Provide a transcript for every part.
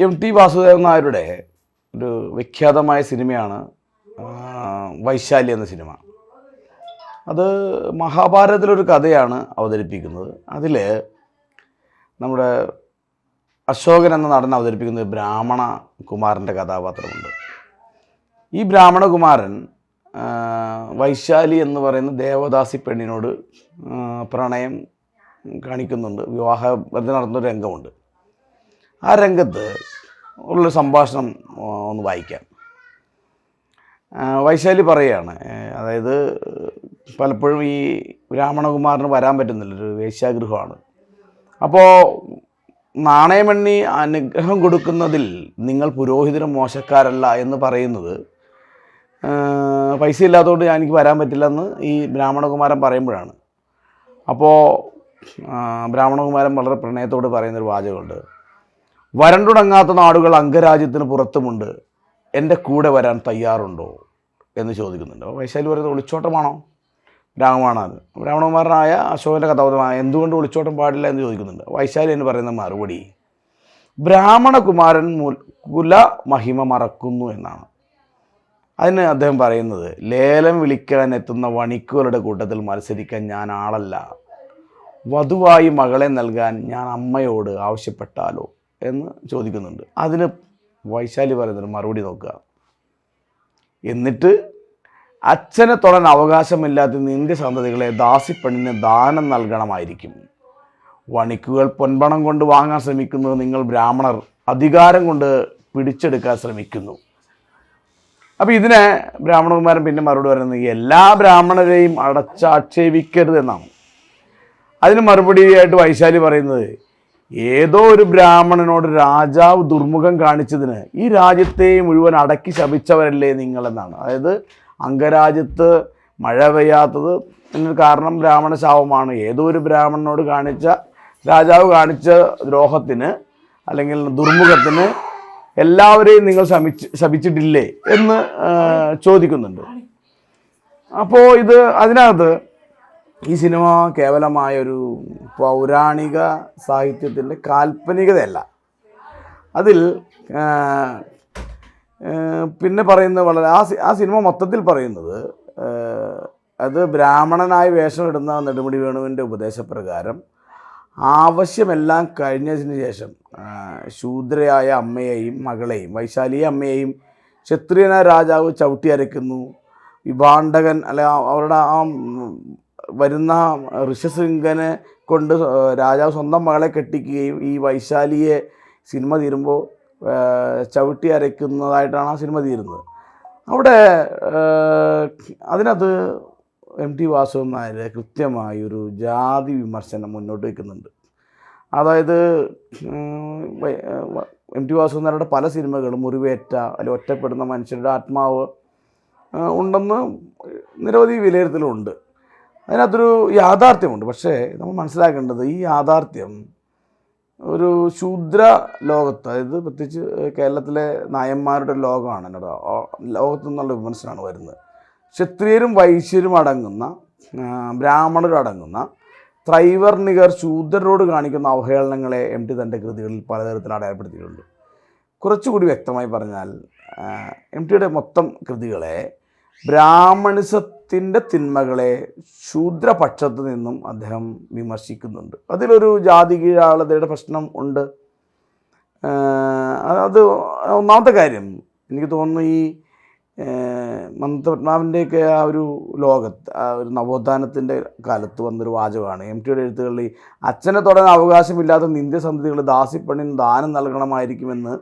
M T Vasudevan നായരുടെ ഒരു വിഖ്യാതമായ സിനിമയാണ് വൈശാലി എന്ന സിനിമ. അത് മഹാഭാരതത്തിലൊരു കഥയാണ് അവതരിപ്പിക്കുന്നത്. അതിൽ നമ്മുടെ അശോകൻ എന്ന നടൻ അവതരിപ്പിക്കുന്ന ഒരു ബ്രാഹ്മണ കുമാരന്റെ കഥാപാത്രമുണ്ട്. ഈ ബ്രാഹ്മണകുമാരൻ വൈശാലി എന്ന് പറയുന്ന ദേവദാസി പെണ്ണിനോട് പ്രണയം കാണിക്കുന്നുണ്ട്. വിവാഹ ബന്ധം നടത്തുന്ന രംഗമുണ്ട്. ആ രംഗത്ത് ഉള്ള സംഭാഷണം ഒന്ന് വായിക്കാം. വൈശാലി പറയുകയാണ് അതായത് പലപ്പോഴും ഈ ബ്രാഹ്മണകുമാരന് വരാൻ പറ്റുന്നില്ല ഒരു വേശ്യാഗ്രഹമാണ്. അപ്പോൾ നാണയമെണ്ണി അനുഗ്രഹം കൊടുക്കുന്നതിൽ നിങ്ങൾ പുരോഹിതരും മോശക്കാരല്ല എന്ന് പറയുന്നത് പൈസ ഇല്ലാത്തതുകൊണ്ട് ഞാൻ എനിക്ക് വരാൻ പറ്റില്ലെന്ന് ഈ ബ്രാഹ്മണകുമാരൻ പറയുമ്പോഴാണ്. അപ്പോൾ ബ്രാഹ്മണകുമാരൻ വളരെ പ്രണയത്തോട് പറയുന്നൊരു വാചകമുണ്ട്. വരണ്ടുടങ്ങാത്ത നാടുകൾ അംഗരാജ്യത്തിന് പുറത്തുമുണ്ട്. എന്റെ കൂടെ വരാൻ തയ്യാറുണ്ടോ? എന്ന് ചോദിക്കുന്നുണ്ട്. അപ്പോൾ വൈശാലി പറയുന്നത് ഒളിച്ചോട്ടമാണോ? ബ്രാഹ്മണാണ് രാമണകുമാരനായ അശോകന്റെ കഥാപാത്രമായ എന്തുകൊണ്ട് ഒളിച്ചോട്ടം പാടില്ല എന്ന് ചോദിക്കുന്നുണ്ട്. വൈശാലി എന്ന് പറയുന്ന മറുപടി ബ്രാഹ്മണകുമാരൻ കുല മഹിമ മറക്കുന്നു എന്നാണ്. അതിന് അദ്ദേഹം പറയുന്നത് ലേലം വിളിക്കാൻ എത്തുന്ന വണിക്കുകളുടെ കൂട്ടത്തിൽ മത്സരിക്കാൻ ഞാൻ ആളല്ല. വധുവായി മകളെ നൽകാൻ ഞാൻ അമ്മയോട് ആവശ്യപ്പെട്ടാലോ? എന്ന് ചോദിക്കുന്നുണ്ട്. അതിന് വൈശാലി പറയുന്നൊരു മറുപടി നോക്കുക. എന്നിട്ട് അച്ഛനെ തൊടാൻ അവകാശമില്ലാത്ത നിന്റെ സന്തതികളെ ദാസിപ്പെണ്ണിന് ദാനം നൽകണമായിരിക്കും. വണിക്കുകൾ പൊൻപണം കൊണ്ട് വാങ്ങാൻ ശ്രമിക്കുന്നത് നിങ്ങൾ ബ്രാഹ്മണർ അധികാരം കൊണ്ട് പിടിച്ചെടുക്കാൻ ശ്രമിക്കുന്നു. അപ്പോൾ ഇതിനെ ബ്രാഹ്മണകുമാരൻ പിന്നെ മറുപടി പറയുന്നത് എല്ലാ ബ്രാഹ്മണരെയും അടച്ചാക്ഷേപിക്കരുത് എന്നാണ് അതിന് മറുപടിയായിട്ട് വൈശാലി പറയുന്നത് ഏതോ ഒരു ബ്രാഹ്മണനോട് രാജാവ് ദുർമുഖം കാണിച്ചതിന് ഈ രാജ്യത്തെ മുഴുവൻ അടക്കി ശപിച്ചവരല്ലേ നിങ്ങളെന്നാണ്. അതായത് അംഗരാജ്യത്ത് മഴ പെയ്യാത്തത് കാരണം ബ്രാഹ്മണ ശാപമാണ്. ഏതോ ഒരു ബ്രാഹ്മണനോട് കാണിച്ച രാജാവ് കാണിച്ച ദ്രോഹത്തിന് അല്ലെങ്കിൽ ദുർമുഖത്തിന് എല്ലാവരെയും നിങ്ങൾ ശമിച്ച് ശപിച്ചിട്ടില്ലേ എന്ന് ചോദിക്കുന്നുണ്ട്. അപ്പോൾ ഇത് അതിനകത്ത് ഈ സിനിമ കേവലമായ ഒരു പൗരാണിക സാഹിത്യത്തിന്റെ കാൽപ്പനികതയല്ല. അതിൽ പിന്നെ പറയുന്നത് വളരെ ആ ആ സിനിമ മൊത്തത്തിൽ പറയുന്നത് അത് ബ്രാഹ്മണനായി വേഷമിടുന്ന നെടുമുടി വേണുവിന്റെ ഉപദേശപ്രകാരം ആവശ്യമെല്ലാം കഴിഞ്ഞതിന് ശേഷം ശൂദ്രയായ അമ്മയെയും മകളെയും വൈശാലിയെ അമ്മയെയും ക്ഷത്രിയനായ രാജാവ് ചവിട്ടി അരയ്ക്കുന്നു. വിഭാണ്ഡകൻ അല്ലെ അവരുടെ ആ വരുന്ന ഋഷ്യശൃംഖനെ കൊണ്ട് രാജാവ് സ്വന്തം മകളെ കെട്ടിക്കുകയും ഈ വൈശാലിയെ സിനിമ തീരുമ്പോൾ ചവിട്ടി അരയ്ക്കുന്നതായിട്ടാണ് ആ സിനിമ തീരുന്നത്. അവിടെ അതിനകത്ത് എം ടി വാസു നായർ കൃത്യമായി ഒരു ജാതി വിമർശനം മുന്നോട്ട് വയ്ക്കുന്നുണ്ട് അതായത് എം ടി വാസു നായരുടെ പല സിനിമകളും മുറിവേറ്റ അല്ലെങ്കിൽ ഒറ്റപ്പെടുന്ന മനുഷ്യരുടെ ആത്മാവ് ഉണ്ടെന്ന് നിരവധി വിലയിരുത്തലുണ്ട്. അതിനകത്തൊരു യാഥാർത്ഥ്യമുണ്ട്. പക്ഷേ നമ്മൾ മനസ്സിലാക്കേണ്ടത് ഈ യാഥാർത്ഥ്യം ഒരു ശൂദ്ര ലോകത്ത് അതായത് പ്രത്യേകിച്ച് കേരളത്തിലെ നായന്മാരുടെ ലോകമാണ് എന്നോട് ലോകത്ത് നിന്നുള്ള വിമർശനമാണ് വരുന്നത്. ക്ഷത്രിയരും വൈശ്യരും അടങ്ങുന്ന ബ്രാഹ്മണരും അടങ്ങുന്ന ത്രൈവർണികർ ശൂദ്രരോട് കാണിക്കുന്ന അവഹേളനങ്ങളെ എം ടി തന്റെ കൃതികളിൽ പലതരത്തിൽ അടയാളപ്പെടുത്തിയിട്ടുണ്ട്. കുറച്ചുകൂടി വ്യക്തമായി പറഞ്ഞാൽ എം ടിയുടെ മൊത്തം കൃതികളെ ബ്രാഹ്മണിസത്തിന്റെ തിന്മകളെ ശൂദ്രപക്ഷത്ത് നിന്നും അദ്ദേഹം വിമർശിക്കുന്നുണ്ട്. അതിലൊരു ജാതി കീഴാളതയുടെ പ്രശ്നം ഉണ്ട്. അത് ഒന്നാമത്തെ കാര്യം. എനിക്ക് തോന്നുന്നു ഈ മന്ത്രപത്മാവിന്റെയൊക്കെ ആ ഒരു ലോകത്ത് ആ ഒരു നവോത്ഥാനത്തിന്റെ കാലത്ത് വന്നൊരു വാചകമാണ്. എം ടിയുടെ എഴുത്തുകളിൽ അച്ഛനെ തുടങ്ങാൻ അവകാശമില്ലാത്ത നിന്ദ്യ സന്തതികൾ ദാസിപ്പണിന് ദാനം നൽകണമായിരിക്കുമെന്ന്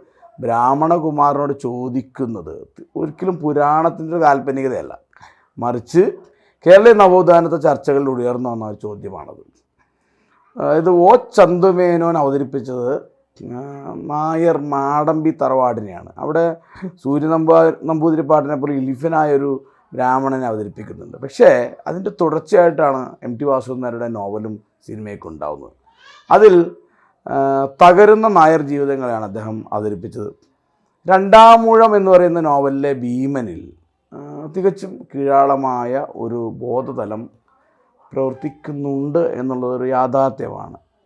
ബ്രാഹ്മണകുമാരനോട് ചോദിക്കുന്നത് ഒരിക്കലും പുരാണത്തിന്റെ കാൽപ്പനികതയല്ല. മറിച്ച് കേരള നവോത്ഥാനത്തെ ചർച്ചകളിൽ ഉയർന്നു വന്ന ഒരു ചോദ്യമാണത്. ഇത് ഓ ചന്തുമേനോൻ അവതരിപ്പിച്ചത് നായർ മാടമ്പി തറവാടിനെയാണ്. അവിടെ സൂര്യ നമ്പാ നമ്പൂതിരിപ്പാട്ടിനെ പോലെ ഇലിഫനായൊരു ബ്രാഹ്മണനെ അവതരിപ്പിക്കുന്നുണ്ട്. പക്ഷേ അതിന്റെ തുടർച്ചയായിട്ടാണ് എം ടി വാസുദേവൻ നായരുടെ നോവലും സിനിമയൊക്കെ ഉണ്ടാവുന്നത്. അതിൽ തകരുന്ന നായർ ജീവിതങ്ങളെയാണ് അദ്ദേഹം അവതരിപ്പിച്ചത്. രണ്ടാമൂഴം എന്ന് പറയുന്ന നോവലിലെ ഭീമനിൽ തികച്ചും കീഴാളമായ ഒരു ബോധതലം പ്രവർത്തിക്കുന്നുണ്ട് എന്നുള്ളതൊരു യാഥാർത്ഥ്യമാണ്.